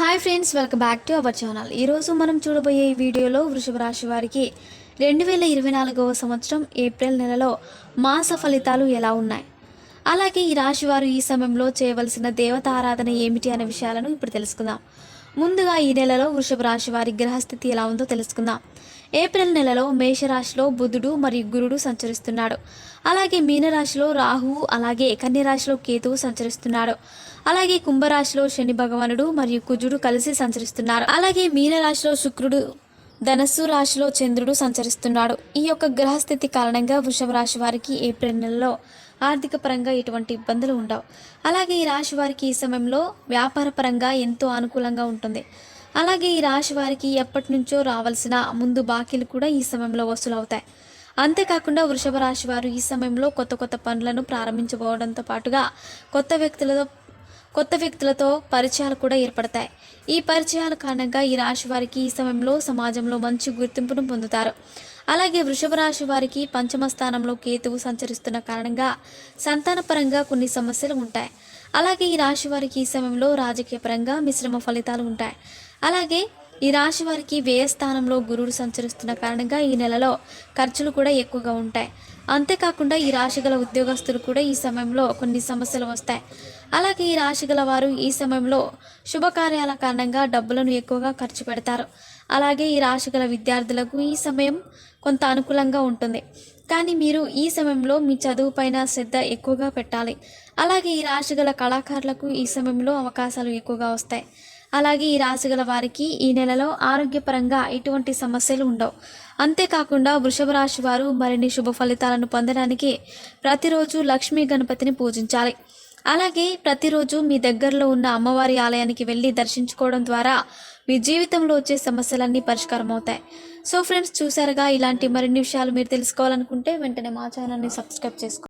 Hi friends welcome back to our channel. ఈరోజు మనం చూడబోయే ఈ వీడియోలో వృషభ రాశి వారికి రెండు వేల ఇరవై నాలుగవ సంవత్సరం ఏప్రిల్ నెలలో మాస ఫలితాలు ఎలా ఉన్నాయి? అలాగే ఈ రాశి వారు ఈ సమయంలో చేయవలసిన దేవత ఆరాధన ఏమిటి అనే విషయాలను ఇప్పుడు తెలుసుకుందాం. ముందుగా ఈ నెలలో వృషభ రాశి వారి గ్రహస్థితి ఎలా ఉందో తెలుసుకుందాం. ఏప్రిల్ నెలలో మేషరాశిలో బుధుడు మరియు గురుడు సంచరిస్తున్నాడు. అలాగే మీనరాశిలో రాహువు అలాగే కన్యరాశిలో కేతువు సంచరిస్తున్నాడు అలాగే కుంభరాశిలో శని భగవానుడు మరియు కుజుడు కలిసి సంచరిస్తున్నారు. అలాగే మీనరాశిలో శుక్రుడు ధనస్సు రాశిలో చంద్రుడు సంచరిస్తున్నాడు. ఈ యొక్క గ్రహస్థితి కారణంగా వృషభ రాశి వారికి ఏప్రిల్ నెలలో ఆర్థిక పరంగా ఎటువంటి ఇబ్బందులు ఉండవు. అలాగే ఈ రాశి వారికి ఈ సమయంలో వ్యాపార పరంగా ఎంతో అనుకూలంగా ఉంటుంది. అలాగే ఈ రాశి వారికి ఎప్పటి నుంచో రావాల్సిన ముందు బాకీలు కూడా ఈ సమయంలో వసూలవుతాయి. అంతేకాకుండా వృషభ రాశి వారు ఈ సమయంలో కొత్త కొత్త పనులను ప్రారంభించబోవడంతో పాటుగా కొత్త వ్యక్తులతో కొత్త వ్యక్తులతో పరిచయాలు కూడా ఏర్పడతాయి. ఈ పరిచయాల కారణంగా ఈ రాశి వారికి ఈ సమయంలో సమాజంలో మంచి గుర్తింపును పొందుతారు. అలాగే వృషభ రాశి వారికి పంచమ స్థానంలో కేతువు సంచరిస్తున్న కారణంగా సంతానపరంగా కొన్ని సమస్యలు ఉంటాయి. అలాగే ఈ రాశి వారికి ఈ సమయంలో రాజకీయ పరంగా మిశ్రమ ఫలితాలు ఉంటాయి. అలాగే ఈ రాశి వారికి వ్యయ స్థానంలో గురుడు సంచరిస్తున్న కారణంగా ఈ నెలలో ఖర్చులు కూడా ఎక్కువగా ఉంటాయి. అంతేకాకుండా ఈ రాశి గల ఉద్యోగస్తులు కూడా ఈ సమయంలో కొన్ని సమస్యలు వస్తాయి. అలాగే ఈ రాశి గల వారు ఈ సమయంలో శుభకార్యాల కారణంగా డబ్బులను ఎక్కువగా ఖర్చు పెడతారు. అలాగే ఈ రాశి గల విద్యార్థులకు ఈ సమయం కొంత అనుకూలంగా ఉంటుంది. కానీ మీరు ఈ సమయంలో మీ చదువు పైన శ్రద్ధ ఎక్కువగా పెట్టాలి. అలాగే ఈ రాశి గల కళాకారులకు ఈ సమయంలో అవకాశాలు ఎక్కువగా వస్తాయి. అలాగే ఈ రాశి గల వారికి ఈ నెలలో ఆరోగ్యపరంగా ఎటువంటి సమస్యలు ఉండవు. అంతేకాకుండా వృషభ రాశి వారు మరిన్ని శుభ ఫలితాలను పొందడానికి ప్రతిరోజు లక్ష్మీ గణపతిని పూజించాలి. అలాగే ప్రతిరోజు మీ దగ్గరలో ఉన్న అమ్మవారి ఆలయానికి వెళ్ళి దర్శించుకోవడం ద్వారా మీ జీవితంలో వచ్చే సమస్యలన్నీ పరిష్కారం అవుతాయి. సో ఫ్రెండ్స్ చూసారుగా ఇలాంటి మరిన్ని విషయాలు మీరు తెలుసుకోవాలనుకుంటే వెంటనే మా ఛానల్ని సబ్స్క్రైబ్ చేసుకోండి